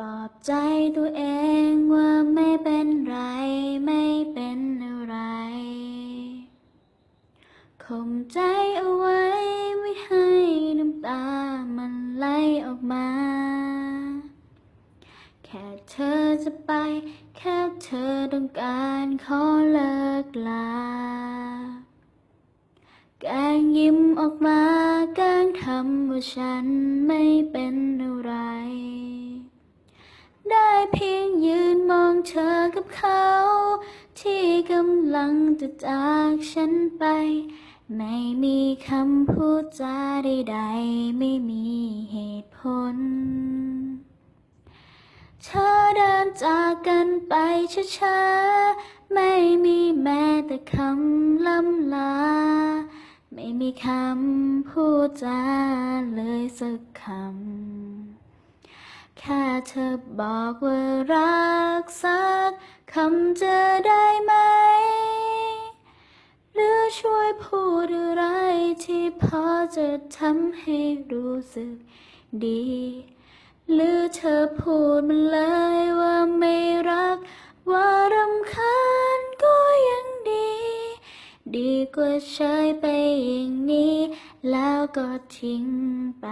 ปลอบใจตัวเองว่าไม่เป็นไรไม่เป็นอะไรข่มใจเอาไว้ไม่ให้น้ำตามันไหลออกมา แค่เธอจะไป แค่เธอต้องการขอเลิกลา แกงยิ้มออกมาแกงทำว่าฉันไม่เป็นอะไร เธอกับเขา ที่กำลังจะจากฉันไป ไม่มีคำพูดจาใดๆ ไม่มีเหตุผล เธอเดินจากกันไปช้าๆ ไม่มีแม้แต่คำล่ำลา ไม่มีคำพูดจาเลยสักคำ แค่เธอบอกว่ารักสักคำจะได้ไหม หรือช่วยพูดอะไรที่พอจะทำให้รู้สึกดี หรือเธอพูดมันเลยว่าไม่รัก ว่ารำคาญก็ยังดี ดีกว่าเฉยไปอย่างนี้ แล้วก็ทิ้งไป